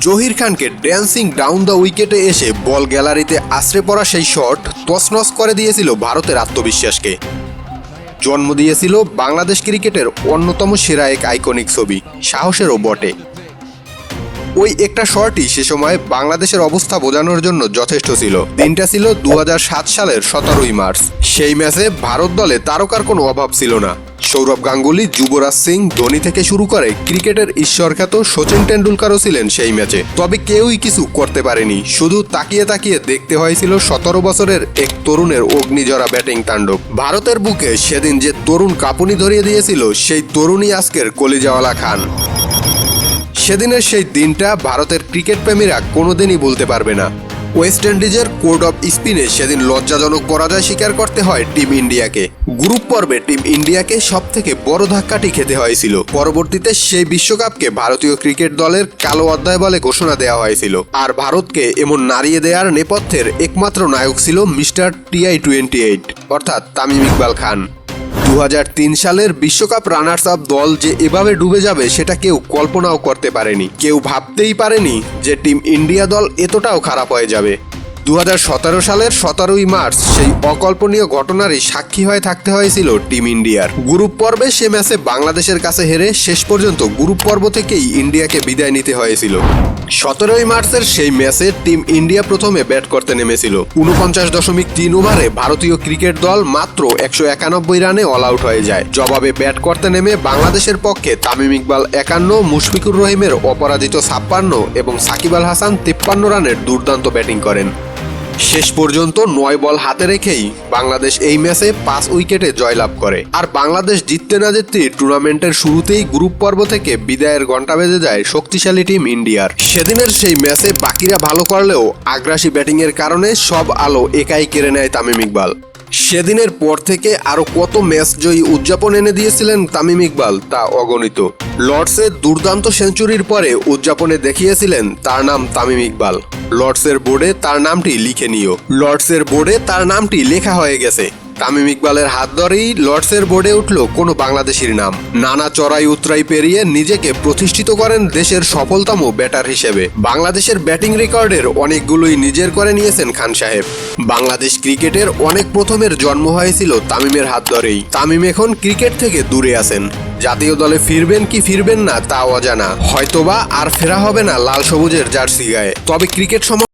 জহির খানকে dancing down the উইকেটে এসে বল গ্যালারিতে আশ্রে পড়া সেই শট তছনছ করে দিয়েছিল ভারতের আত্মবিশ্বাসকে। জন্ম দিয়েছিল বাংলাদেশ ক্রিকেটের অন্যতম সেরা এক আইকনিক ছবি, সাহসেরও বটে। ওই একটা শটই সে সময় বাংলাদেশের অবস্থা বোঝানোর জন্য যথেষ্ট ছিল। দিনটা ছিল দু হাজার সাত সালের সতেরোই মার্চ। সেই ম্যাচে ভারত দলে তারকার কোনো অভাব ছিল না। সৌরভ গাঙ্গুলি, যুবরাজ সিং, ধোনি থেকে শুরু করে ক্রিকেটের ঈশ্বরখ্যাত সচিন টেন্ডুলকারও ছিলেন সেই ম্যাচে। তবে কেউই কিছু করতে পারেনি। শুধু তাকিয়ে তাকিয়ে দেখতে হয়েছিল সতেরো বছরের এক তরুণের অগ্নিজরা ব্যাটিং তাণ্ডব। ভারতের বুকে সেদিন যে তরুণ কাঁপুনি ধরিয়ে দিয়েছিল, সেই তরুণই আজকের কলিজাওয়ালা খান। সেদিনের সেই দিনটা ভারতের ক্রিকেট প্রেমীরা কোনোদিনই ভুলতে পারবে না। ওয়েস্ট ইন্ডিজের কোর্ট অফ স্পিনে সেদিন লজ্জাজনক পরাজয় স্বীকার করতে হয় টিম ইন্ডিয়াকে। গ্রুপ পর্বে টিম ইন্ডিয়াকে সব থেকে বড় ধাক্কাটি খেতে হয়েছিল। পরবর্তীতে সেই বিশ্বকাপকে ভারতীয় ক্রিকেট দলের কালো অধ্যায় বলে ঘোষণা দেওয়া হয়েছিল। আর ভারতকে এমন নাড়িয়ে দেওয়ার নেপথ্যের একমাত্র নায়ক ছিল মিস্টার টিআই টোয়েন্টি এইট, অর্থাৎ তামিম ইকবাল খান। দু হাজার তিন সালের বিশ্বকাপ রানার্স আপ দল যে এভাবে ডুবে যাবে সেটা কেউ কল্পনাও করতে পারেনি। কেউ ভাবতেই পারেনি যে টিম ইন্ডিয়া দল এতটাও খারাপ হয়ে যাবে। দু হাজার সতেরো সালের সতেরোই মার্চ সেই অকল্পনীয় ঘটনারই সাক্ষী হয়ে থাকতে হয়েছিল টিম ইন্ডিয়ার। গ্রুপ পর্বে সে ম্যাচে বাংলাদেশের কাছে হেরে শেষ পর্যন্ত গ্রুপ পর্ব থেকেই ইন্ডিয়াকে বিদায় নিতে হয়েছিল। সতেরোই মার্চের সেই ম্যাচে টিম ইন্ডিয়া প্রথমে ব্যাট করতে নেমেছিল। উনপঞ্চাশ দশমিক তিন ওভারে ভারতীয় ক্রিকেট দল মাত্র একশো একানব্বই রানে অল আউট হয়ে যায়। জবাবে ব্যাট করতে নেমে বাংলাদেশের পক্ষে তামিম ইকবাল একান্ন, মুশফিকুর রহিমের অপরাজিত ছাপ্পান্ন এবং সাকিব আল হাসান তিপ্পান্ন রানের দুর্দান্ত ব্যাটিং করেন। শেষ পর্যন্ত নয় বল হাতে রেখেই বাংলাদেশ এই ম্যাচে পাঁচ উইকেটে জয়লাভ করে। আর বাংলাদেশ জিততে না জিততে টুর্নামেন্টের শুরুতেই গ্রুপ পর্ব থেকে বিদায়ের ঘণ্টা বেজে যায় শক্তিশালী টিম ইন্ডিয়ার। সেদিনের সেই ম্যাচে বাকিরা ভালো করলেও আগ্রাসী ব্যাটিংয়ের কারণে সব আলো একাই কেড়ে নেয় তামিম ইকবাল। সেদিনের পর থেকে আরও কত ম্যাচ জয়ী উদযাপন এনে দিয়েছিলেন তামিম ইকবাল তা অগণিত। লর্ডসের দুর্দান্ত সেঞ্চুরির পরে উদযাপনে দেখিয়েছিলেন তার নাম তামিম ইকবাল। লর্ডসের বোর্ডে তার নামটি লিখে নিও। লর্ডসের বোর্ডে তার নামটি লেখা হয়ে গেছে। তামিম ইকবালের হাত ধরেই লর্ডসের বোর্ডে উঠল কোনো বাংলাদেশির নাম। নানা চড়াই উতরাই পেরিয়ে নিজেকে প্রতিষ্ঠিত করেন দেশের সফলতম ব্যাটার হিসেবে। বাংলাদেশের ব্যাটিং রেকর্ডের অনেকগুলোই নিজের করে নিয়েছেন খান সাহেব। বাংলাদেশ ক্রিকেটের অনেক প্রথমের জন্ম হয়েছিল তামিমের হাত ধরেই। তামিম এখন ক্রিকেট থেকে দূরে আছেন। জাতীয় দলে ফিরবেন কি ফিরবেন না তা অজানা। হয়তোবা আর ফেরা হবে না লাল সবুজের জার্সি গায়ে। তবে ক্রিকেট সমর্থক